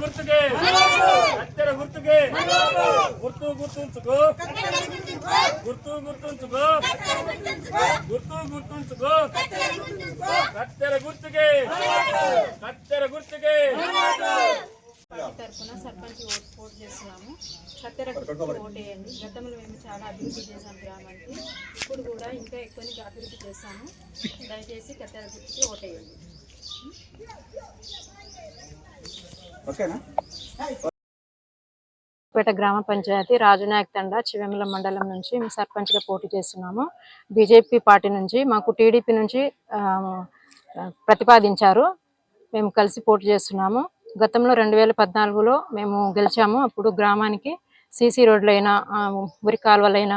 గుర్తుకే. కత్తెర గుర్తుకే. గుర్తు గుర్తుంచుకో. గుర్తు గుర్తుంచుకో. గుర్తు గుర్తుంచుకో. కత్తెర గుర్తుకే. కత్తెర గుర్తుకే. తరఫున సర్పంచ్ ఓటు పోటీ చేస్తున్నాము. కత్తెర గుర్తుకు ఓటు వేయండి గతంలో మేము చాలా అభివృద్ధి చేసాం గ్రామానికి. ఇప్పుడు కూడా ఇంకా ఎక్కువ అభివృద్ధి చేస్తాము దయచేసి కత్తెర గుర్తుకి ఓటు వేయండి పేట గ్రామ పంచాయతీ రాజునాయక్ తండ చివెమల మండలం నుంచి సర్పంచ్గా పోటీ చేస్తున్నాము. బీజేపీ పార్టీ నుంచి మాకు టీడీపీ నుంచి ప్రతిపాదించారు. మేము కలిసి పోటీ చేస్తున్నాము. గతంలో రెండు వేల పద్నాలుగులో మేము గెలిచాము. అప్పుడు గ్రామానికి సీసీ రోడ్లైనా ఉరి మురి కాలువలైనా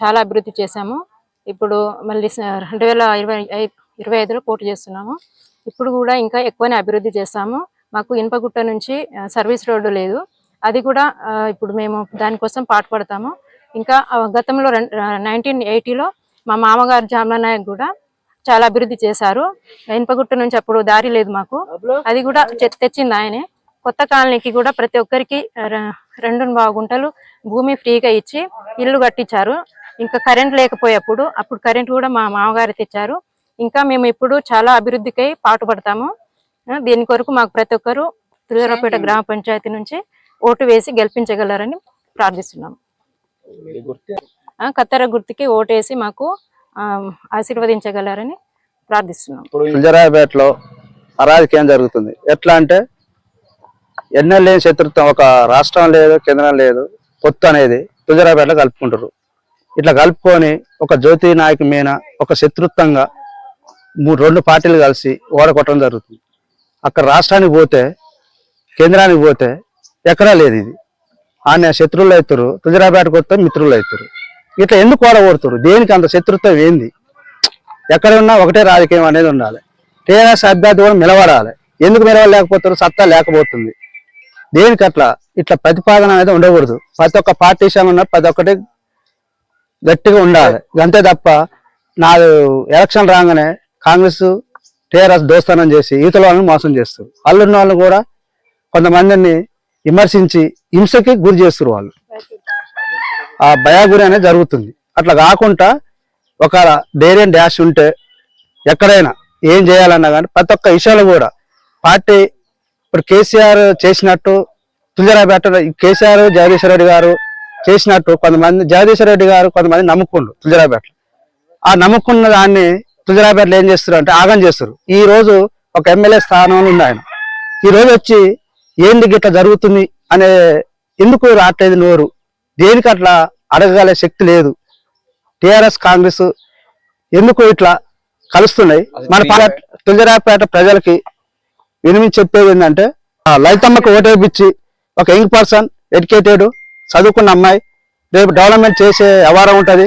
చాలా అభివృద్ధి చేశాము. ఇప్పుడు మళ్ళీ రెండు వేల ఇరవై ఇరవై ఐదులో పోటీ చేస్తున్నాము. ఇప్పుడు కూడా ఇంకా ఎక్కువనే అభివృద్ధి చేస్తాము మాకు ఇనుపగుట్ట నుంచి సర్వీస్ రోడ్డు లేదు. అది కూడా ఇప్పుడు మేము దానికోసం పాటుపడతాము ఇంకా గతంలో నైన్టీన్ ఎయిటీలో మా మామగారు జామ్లా నాయక్ కూడా చాలా అభివృద్ధి చేశారు. ఇనుపగుట్ట నుంచి అప్పుడు దారి లేదు మాకు. అది కూడా తెచ్చింది ఆయనే. కొత్త కాలనీకి కూడా ప్రతి ఒక్కరికి రెండు బాగు గుంటలు భూమి ఫ్రీగా ఇచ్చి ఇల్లు కట్టించారు. ఇంకా కరెంట్ లేకపోయేప్పుడు అప్పుడు కరెంట్ కూడా మా మామగారు తెచ్చారు. ఇంకా మేము ఇప్పుడు చాలా అభివృద్ధికై పాటుపడతాము. దీని కొరకు మాకు ప్రతి ఒక్కరు తులరాపేట గ్రామ పంచాయతీ నుంచి ఓటు వేసి గెలిపించగలరని ప్రార్థిస్తున్నాము. ఆ, కత్తెర గుర్తుకి ఓటేసి మాకు ఆ, ఆశీర్వదించగలరని ప్రార్థిస్తున్నాం అరాజకీయం జరుగుతుంది. ఎట్లా అంటే ఎన్నెల్ లేని శత్రుత్వం ఒక రాష్ట్రం లేదు కేంద్రం లేదు పొత్తు అనేది హుజరాబాద్లో కలుపుకుంటారు ఇట్లా కలుపుకొని ఒక జ్యోతి నాయక్ మీద ఒక శత్రుత్వంగా మూడు రెండు పార్టీలు కలిసి ఓడగొట్టడం జరుగుతుంది. అక్కడ రాష్ట్రానికి పోతే కేంద్రానికి పోతే ఎక్కడా లేదు ఇది. ఆయన శత్రువులు అవుతారు తుజరాబేటకు వస్తే మిత్రులు అవుతారు. ఇట్లా ఎందుకు ఓడగొడతారు? దేనికి అంత శత్రుత్వం ఏంది? ఎక్కడ ఉన్నా ఒకటే రాజకీయం అనేది ఉండాలి. టీఆర్ఎస్ అభ్యర్థి కూడా నిలబడాలి. ఎందుకు నిలవలేకపోతారు సత్తా లేకపోతుంది. దేనికి అట్లా? ఇట్లా ప్రతిపాదన అనేది ఉండకూడదు. ప్రతి ఒక్క పార్టీ ఉన్న ప్రతి ఒక్కటి గట్టిగా ఉండాలి. అంతే తప్ప నాది ఎలక్షన్ రాగానే కాంగ్రెస్ టీఆర్ఎస్ దోస్తానం చేసి ఈతల వాళ్ళని మోసం చేస్తారు. అల్లున్న వాళ్ళు కూడా కొంతమందిని విమర్శించి హింసకి గురి చేస్తారు వాళ్ళు. ఆ భయాగురి అనేది జరుగుతుంది. అట్లా కాకుండా ఒక ధైర్యం డాష్ ఉంటే ఎక్కడైనా ఏం చేయాలన్నా కానీ ప్రతి ఒక్క విషయంలో కూడా పార్టీ ఇప్పుడు కేసీఆర్ చేసినట్టు తులజరాబేట కేసీఆర్ జగదీశ్వర రెడ్డి గారు చేసినట్టు కొంతమంది జగదీశ్వర రెడ్డి గారు కొంతమంది నమ్ముకుండు తులజరాబేట ఆ నమ్ముకున్న దాన్ని తులజరాపేటలో ఏం చేస్తారు అంటే ఆగం చేస్తారు ఈ రోజు ఒక ఎమ్మెల్యే స్థానంలో ఉంది ఆయన. ఈ రోజు వచ్చి ఏంది గిట్లా జరుగుతుంది అనే ఎందుకు రావట్లేదు నోరు? దేనికి అట్లా అడగగల శక్తి లేదు? టిఆర్ఎస్ కాంగ్రెస్ ఎందుకు ఇట్లా కలుస్తున్నాయి? మన పాల- తులజరాపేట ప్రజలకి వినిమి చెప్పేది ఏంటంటే లలితమ్మకు ఓటేపించి ఒక యంగ్ పర్సన్ ఎడ్యుకేటెడ్ చదువుకున్న అమ్మాయి రేపు డెవలప్మెంట్ చేసే వ్యవహారం ఉంటది.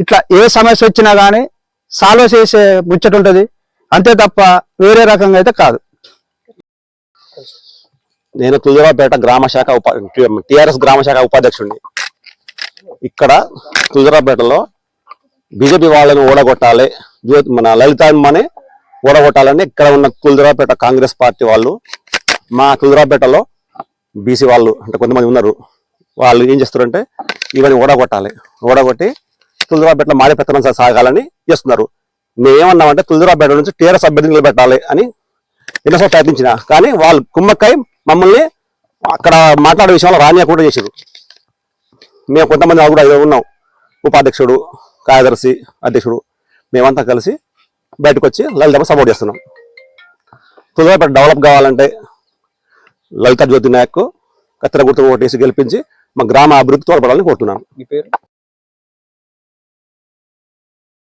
ఇట్లా ఏ సమస్య వచ్చినా గానీ సాల్వ్ చేసే ముచ్చట ఉంటుంది అంతే తప్ప వేరే రకంగా అయితే కాదు నేను తుజరాపేట గ్రామ శాఖ ఉప టిఆర్ఎస్ గ్రామ శాఖ ఉపాధ్యక్షుడిని ఇక్కడ తుజరాపేటలో బీజేపీ వాళ్ళని ఓడగొట్టాలి జ్యోతి మన లలితామ్మని ఓడగొట్టాలని ఇక్కడ ఉన్న తులజరాపేట కాంగ్రెస్ పార్టీ వాళ్ళు మా తులజరాపేటలో బీసీ వాళ్ళు అంటే కొంతమంది ఉన్నారు వాళ్ళు ఏం చేస్తారంటే ఇవన్నీ ఓడగొట్టాలి ఓడగొట్టి తులజరాపేటలో మాడి పెత్తనం సాగాలని చేస్తున్నారు. మేమేమన్నామంటే ఏమన్నామంటే నుంచి టీఆర్ఎస్ అభ్యర్థిని నిలబెట్టాలి అని ఎన్నోసార్లు ప్రయత్నించిన. కానీ వాళ్ళు కుమ్మక్కై మమ్మల్ని అక్కడ మాట్లాడే విషయంలో రానియకుండా చేశారు మేము కొంతమంది కూడా ఉన్నాం. ఉపాధ్యక్షుడు కార్యదర్శి అధ్యక్షుడు. మేమంతా కలిసి బయటకు వచ్చి లలితమ్మ సపోర్ట్ చేస్తున్నాం. తులజాపేట డెవలప్ కావాలంటే లలిత జ్యోతి నాయక్ కత్తెర గుర్తు ఓటేసి గెలిపించి మా గ్రామ అభివృద్ధి తోడ్పడాలని కోరుతున్నాను